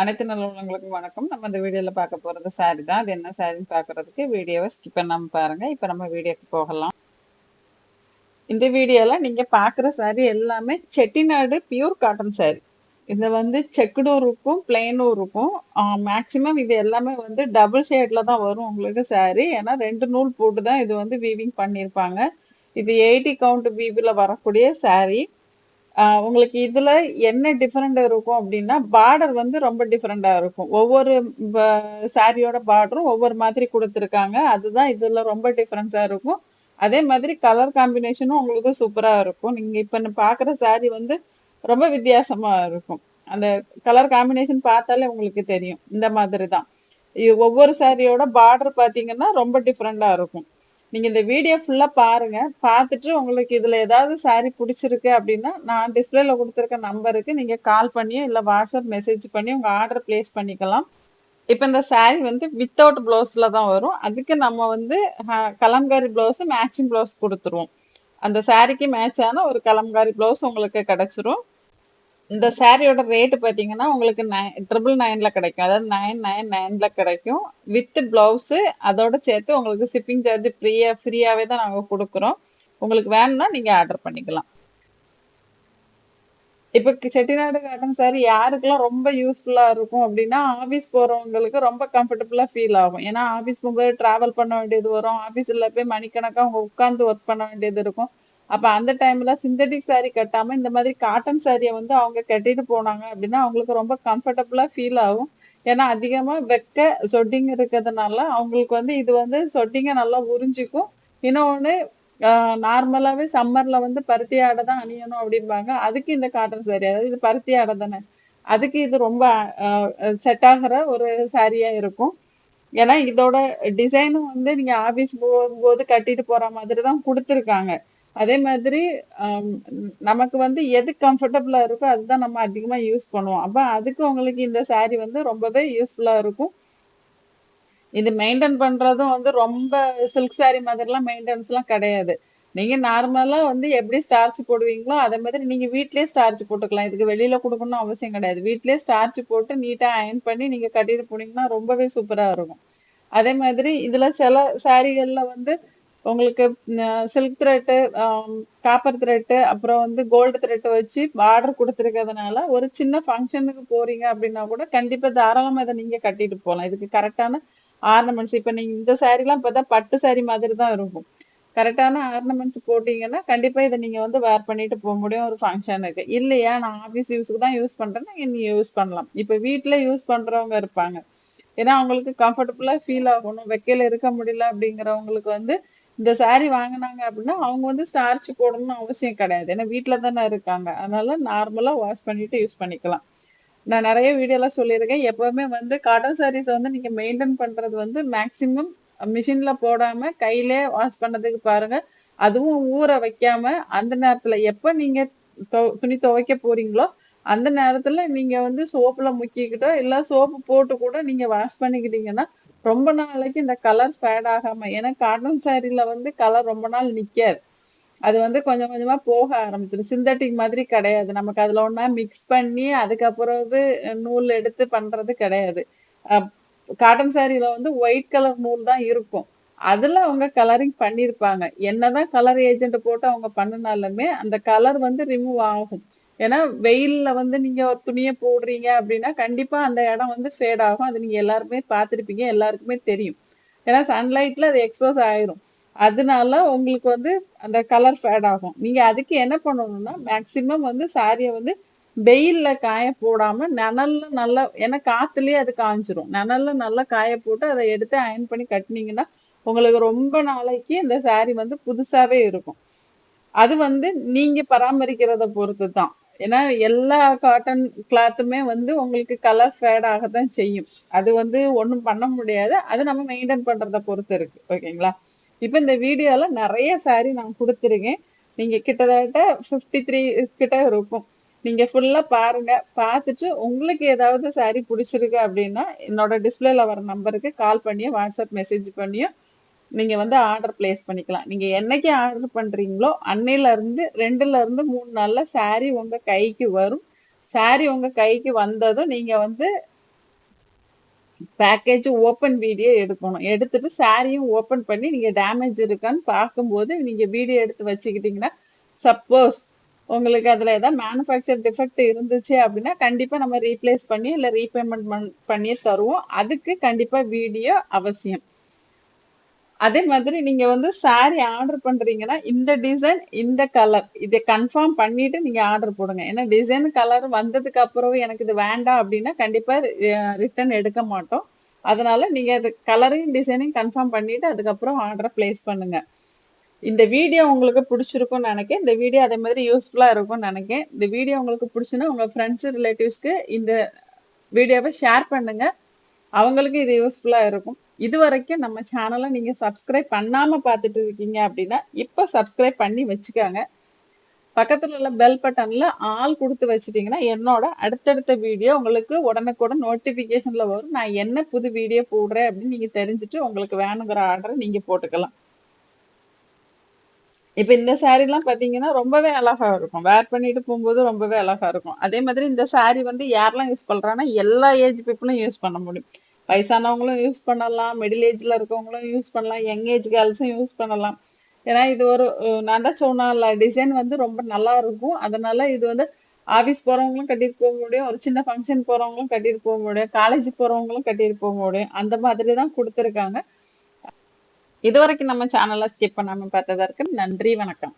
அனைத்து நல்லவங்களுக்கும் வணக்கம். நம்ம இந்த வீடியோவில் பார்க்க போகிறது சாரி தான். அது என்ன சாரின்னு பார்க்கறதுக்கு வீடியோவை ஸ்கிப் பண்ணாமல் பாருங்கள் இப்போ நம்ம வீடியோக்கு போகலாம். இந்த வீடியோவில் நீங்கள் பார்க்குற சாரி எல்லாமே செட்டிநாடு பியூர் காட்டன் சாரி இது வந்து செக்குடும் இருக்கும் பிளெயினும் இருக்கும் மேக்ஸிமம் இது எல்லாமே வந்து டபுள் ஷேடில் தான் வரும் உங்களுக்கு சாரி ஏன்னா ரெண்டு நூல் போட்டு தான் இது வந்து வீவிங் பண்ணியிருப்பாங்க. இது எயிட்டி கவுண்ட் வீவில் வரக்கூடிய சாரீ உங்களுக்கு இதுல என்ன டிஃப்ரெண்ட் இருக்கும் அப்படின்னா பார்டர் வந்து ரொம்ப டிஃப்ரெண்டா இருக்கும். ஒவ்வொரு சாரியோட பார்டரும் ஒவ்வொரு மாதிரி கொடுத்துருக்காங்க. அதுதான் இதுல ரொம்ப டிஃப்ரென்ஸா இருக்கும். அதே மாதிரி கலர் காம்பினேஷனும் உங்களுக்கு சூப்பரா இருக்கும். நீங்க இப்ப பாக்குற சாரி வந்து ரொம்ப வித்தியாசமா இருக்கும். அந்த கலர் காம்பினேஷன் பார்த்தாலே உங்களுக்கு தெரியும். இந்த மாதிரி தான் ஒவ்வொரு சாரியோட பார்டர் பாத்தீங்கன்னா ரொம்ப டிஃப்ரெண்டா இருக்கும். நீங்க இந்த வீடியோ ஃபுல்லா பாருங்க. பார்த்துட்டு உங்களுக்கு இதுல ஏதாவது saree பிடிச்சிருக்கு அப்படின்னா நான் டிஸ்பிளேல கொடுத்துருக்க நம்பருக்கு நீங்க கால் பண்ணியோ இல்ல வாட்ஸ்அப் மெசேஜ் பண்ணி உங்க ஆர்டர் பிளேஸ் பண்ணிக்கலாம். இப்போ இந்த saree வந்து வித்தவுட் பிளவுஸ்ல தான் வரும். அதுக்கு நம்ம வந்து கலம்காரி பிளவுஸ் மேட்சிங் பிளவுஸ் கொடுத்துருவோம். அந்த சாரிக்கு மேட்ச் ஆன ஒரு கலம்காரி பிளவுஸ் உங்களுக்கு கிடைச்சிரும். இந்த சாரியோட ரேட்டு பார்த்தீங்கன்னா உங்களுக்கு நைன் ட்ரிபிள் நைனில் கிடைக்கும். அதாவது நைன் நைன் நைனில் கிடைக்கும். வித் ப்ளவுஸு அதோட சேர்த்து உங்களுக்கு ஷிப்பிங் சார்ஜ் ஃப்ரீயாக ஃப்ரீயாகவே தான் நாங்கள் கொடுக்குறோம். உங்களுக்கு வேணும்னா நீங்கள் ஆர்டர் பண்ணிக்கலாம். இப்போ செட்டிநாடு காட்டன் சாரி யாருக்கெல்லாம் ரொம்ப யூஸ்ஃபுல்லாக இருக்கும் அப்படின்னா ஆஃபீஸ் போகிறவங்களுக்கு ரொம்ப கம்ஃபர்டபுளாக ஃபீல் ஆகும். ஏன்னா ஆஃபீஸ் போகும்போது ட்ராவல் பண்ண வேண்டியது வரும். ஆஃபீஸில் போய் மணிக்கணக்காக அவங்க உட்காந்து ஒர்க் பண்ண வேண்டியது இருக்கும். அப்ப அந்த டைம்ல சிந்தட்டிக் saree கட்டாம இந்த மாதிரி காட்டன் சாரியை வந்து அவங்க கட்டிட்டு போனாங்க அப்படின்னா அவங்களுக்கு ரொம்ப கம்ஃபர்டபுளா ஃபீல் ஆகும். ஏன்னா அதிகமா வெக்க சொட்டிங் இருக்கிறதுனால அவங்களுக்கு வந்து இது வந்து சொட்டிங்க நல்லா உறிஞ்சிக்கும். இன்னொன்று நார்மலாகவே சம்மரில் வந்து பருத்தி ஆடை தான் அணியணும் அப்படிம்பாங்க. அதுக்கு இந்த காட்டன் சாரி அதாவது இது பருத்தி ஆடை தானே. அதுக்கு இது ரொம்ப செட் ஆகிற ஒரு சாரியாக இருக்கும். ஏன்னா இதோட டிசைனும் வந்து நீங்கள் ஆஃபீஸ் போகும்போது கட்டிட்டு போகிற மாதிரி தான் கொடுத்துருக்காங்க. அதே மாதிரி நமக்கு வந்து எது கம்ஃபர்டபுளா இருக்கோ அதுதான் நம்ம அதிகமா யூஸ் பண்ணுவோம். அப்ப அதுக்கு உங்களுக்கு இந்த saree வந்து ரொம்பவே யூஸ்ஃபுல்லா இருக்கும். இது மெயின்டைன் பண்றதும் வந்து ரொம்ப சில்க் saree மாதிரிலாம் மெயின்டெனன்ஸ்லாம் கிடையாது. நீங்க நார்மலா வந்து எப்படி ஸ்டார்ச் போடுவீங்களோ அதே மாதிரி நீங்க வீட்லயே ஸ்டார்ச் போட்டுக்கலாம். இதுக்கு வெளியில கொடுக்கணும்னு அவசியம் கிடையாது. வீட்லயே ஸ்டார்ச் போட்டு நீட்டா அயன் பண்ணி நீங்க கட்டிட்டு போனீங்கன்னா ரொம்பவே சூப்பரா இருக்கும். அதே மாதிரி இதுல சில சாரிகள்ல வந்து உங்களுக்கு சில்க் த்ரெட்டு காப்பர் த்ரெட்டு அப்புறம் வந்து கோல்டு த்ரெட்டு வச்சு பார்டர் கொடுத்துருக்கிறதுனால ஒரு சின்ன ஃபங்க்ஷனுக்கு போறீங்க அப்படின்னா கூட கண்டிப்பா தாராளமாக இதை நீங்க கட்டிட்டு போகலாம் இதுக்கு கரெக்டான ஆர்னமெண்ட்ஸ் இப்ப நீங்க இந்த சாரீலாம் பார்த்தா பட்டு saree மாதிரி தான் இருக்கும். கரெக்டான ஆர்னமெண்ட்ஸ் போட்டிங்கன்னா கண்டிப்பாக இதை நீங்கள் வந்து வேர் பண்ணிட்டு போக முடியும் ஒரு ஃபங்க்ஷனுக்கு இல்லையா? நான் ஆஃபீஸ் யூஸ்க்கு தான் யூஸ் பண்றேன்னா நீங்கள் யூஸ் பண்ணலாம். இப்போ வீட்டில் யூஸ் பண்றவங்க இருப்பாங்க. ஏன்னா அவங்களுக்கு கம்ஃபர்டபுளாக ஃபீல் ஆகணும். வெக்கையில இருக்க முடியல அப்படிங்கிறவங்களுக்கு வந்து இந்த சாரி வாங்குனாங்க அப்படின்னா அவங்க வந்து ஸ்டார்ச் போடணும்னு அவசியம் கிடையாது. ஏன்னா வீட்ல தானே இருக்காங்க. அதனால நார்மலா வாஷ் பண்ணிட்டு யூஸ் பண்ணிக்கலாம். நான் நிறைய வீடியோலாம் சொல்லியிருக்கேன். எப்பவுமே வந்து காட்டன் sarees வந்து நீங்க மெயின்டைன் பண்றது வந்து மேக்சிமம் மிஷின்ல போடாம கையிலே வாஷ் பண்ணதுக்கு பாருங்க. அதுவும் ஊற வைக்காம அந்த நேரத்துல எப்போ நீங்க துணி துவைக்க போறீங்களோ அந்த நேரத்துல நீங்க வந்து சோப்புல முக்கிக்கிட்டோ இல்ல சோப்பு போட்டு கூட நீங்க வாஷ் பண்ணிக்கிட்டீங்கன்னா ரொம்ப நாளைக்கு இந்த கலர் ஃபேட் ஆகாம ஏன்னா காட்டன் சாரில வந்து கலர் ரொம்ப நாள் நிக்காது. அது வந்து கொஞ்சம் கொஞ்சமா போக ஆரம்பிச்சிடும். சிந்தட்டிக் மாதிரி கிடையாது. நமக்கு அதுல ஒன்றா மிக்ஸ் பண்ணி அதுக்கப்புறம் வந்து நூல் எடுத்து பண்றது கிடையாது. காட்டன் சாரில வந்து ஒயிட் கலர் நூல் தான் இருக்கும். அதுல அவங்க கலரிங் பண்ணியிருப்பாங்க என்னதான் கலர் ஏஜென்ட் போட்டு அவங்க பண்ணினாலுமே அந்த கலர் வந்து ரிமூவ் ஆகும். ஏன்னா வெயில்ல வந்து நீங்க ஒரு துணியை போடுறீங்க அப்படின்னா கண்டிப்பா அந்த இடம் வந்து ஃபேட் ஆகும். அது நீங்க எல்லாருமே பார்த்துருப்பீங்க எல்லாருக்குமே தெரியும். ஏன்னா சன்லைட்ல அது எக்ஸ்போஸ் ஆயிரும். அதனால உங்களுக்கு வந்து அந்த கலர் ஃபேட் ஆகும். நீங்க அதுக்கு என்ன பண்ணணும்னா மேக்சிமம் வந்து சாரியை வந்து வெயில்ல காய போடாம நனல்ல நல்லா ஏன்னா காத்துலயே அது காஞ்சிரும். நனல்ல நல்லா காய போட்டு அதை எடுத்து அயன் பண்ணி கட்டினீங்கன்னா உங்களுக்கு ரொம்ப நாளைக்கு இந்த சாரி வந்து புதுசாவே இருக்கும். அது வந்து நீங்க பராமரிக்கிறத பொறுத்து தான் ஏன்னா எல்லா காட்டன் கிளாத்துமே வந்து உங்களுக்கு கலர் ஃபேட் தான் செய்யும். அது வந்து ஒன்றும் பண்ண முடியாது. அது நம்ம மெயின்டைன் பண்ணுறதை பொறுத்து இருக்கு. ஓகேங்களா? இப்போ இந்த வீடியோவில் நிறைய saree நான் கொடுத்துருக்கேன். நீங்கள் கிட்டத்தட்ட ஃபிஃப்டி த்ரீ கிட்ட இருக்கும். நீங்கள் ஃபுல்லாக பாருங்கள் பார்த்துட்டு உங்களுக்கு ஏதாவது saree பிடிச்சிருக்கு அப்படின்னா என்னோட டிஸ்பிளேல வர நம்பருக்கு கால் பண்ணியோ வாட்ஸ்அப் மெசேஜ் பண்ணியோ நீங்க வந்து ஆர்டர் பிளேஸ் பண்ணிக்கலாம். நீங்க என்னைக்கு ஆர்டர் பண்றீங்களோ அன்னையில இருந்து ரெண்டுல இருந்து மூணு நாள்ல saree உங்க கைக்கு வரும். saree உங்க கைக்கு வந்ததும் நீங்க வந்து பேக்கேஜ் ஓப்பன் வீடியோ எடுக்கணும். எடுத்துட்டு சாரியும் ஓப்பன் பண்ணி நீங்க டேமேஜ் இருக்கான்னு பார்க்கும்போது நீங்க வீடியோ எடுத்து வச்சுக்கிட்டீங்கன்னா சப்போஸ் உங்களுக்கு அதுல ஏதாவது மேனுஃபேக்சர் டிஃபெக்ட் இருந்துச்சு அப்படின்னா கண்டிப்பா நம்ம ரீப்ளேஸ் பண்ணி இல்ல ரீபேமெண்ட் பண்ணி தருவோம். அதுக்கு கண்டிப்பா வீடியோ அவசியம். அதே மாதிரி நீங்க வந்து சாரி ஆர்டர் பண்றீங்கன்னா இந்த டிசைன் இந்த கலர் இதை கன்ஃபார்ம் பண்ணிட்டு நீங்க ஆர்டர் போடுங்க. ஏன்னா டிசைன் கலர் வந்ததுக்கு அப்புறம் எனக்கு இது வேண்டாம் அப்படின்னா கண்டிப்பா ரிட்டர்ன் எடுக்க மாட்டோம். அதனால நீங்க அது கலரையும் டிசைனையும் கன்ஃபார்ம் பண்ணிட்டு அதுக்கப்புறம் ஆர்டரை பிளேஸ் பண்ணுங்க. இந்த வீடியோ உங்களுக்கு பிடிச்சிருக்கும்னு நினைக்கிறேன் இந்த வீடியோ அதே மாதிரி யூஸ்ஃபுல்லாக இருக்கும்னு நினைக்கிறேன் இந்த வீடியோ உங்களுக்கு பிடிச்சுன்னா உங்கள் ஃப்ரெண்ட்ஸ் ரிலேட்டிவ்ஸ்க்கு இந்த வீடியோவை ஷேர் பண்ணுங்கள் அவங்களுக்கு இது யூஸ்ஃபுல்லாக இருக்கும். இது வரைக்கும் நம்ம சேனலை நீங்கள் சப்ஸ்கிரைப் பண்ணாமல் பார்த்துட்டு இருக்கீங்க அப்படின்னா இப்போ சப்ஸ்கிரைப் பண்ணி வச்சுக்கோங்க. பக்கத்தில் உள்ள பெல் பட்டனில் ஆல் கொடுத்து வச்சிட்டிங்கன்னா என்னோட அடுத்தடுத்த வீடியோ உங்களுக்கு உடனுக்குடன் நோட்டிஃபிகேஷனில் வரும். நான் என்ன புது வீடியோ போடுறேன் அப்படின்னு நீங்கள் தெரிஞ்சுட்டு உங்களுக்கு வேணுங்கிற ஆர்டரை நீங்கள் போட்டுக்கலாம். இப்ப இந்த saree எல்லாம் பாத்தீங்கன்னா ரொம்பவே அழகா இருக்கும். வேர் பண்ணிட்டு போகும்போது ரொம்பவே அழகா இருக்கும். அதே மாதிரி இந்த saree வந்து யாரெல்லாம் யூஸ் பண்றாங்கன்னா எல்லா ஏஜ் பீப்புளும் யூஸ் பண்ண முடியும். வயசானவங்களும் யூஸ் பண்ணலாம் மிடில் ஏஜ்ல இருக்கவங்களும் யூஸ் பண்ணலாம் யங் ஏஜ் கேர்ள்ஸும் யூஸ் பண்ணலாம். ஏன்னா இது ஒரு நான் தான் சொன்னால டிசைன் வந்து ரொம்ப நல்லா இருக்கும். அதனால இது வந்து ஆஃபீஸ் போறவங்களும் கட்டிட்டு போக முடியும். ஒரு சின்ன ஃபங்க்ஷன் போறவங்களும் கட்டிட்டு போக முடியும். காலேஜ் போறவங்களும் கட்டிட்டு போக முடியும். அந்த மாதிரி தான் கொடுத்துருக்காங்க. இதுவரைக்கும் நம்ம சேனலை ஸ்கிப் பண்ணாம பார்த்ததற்கு நன்றி வணக்கம்.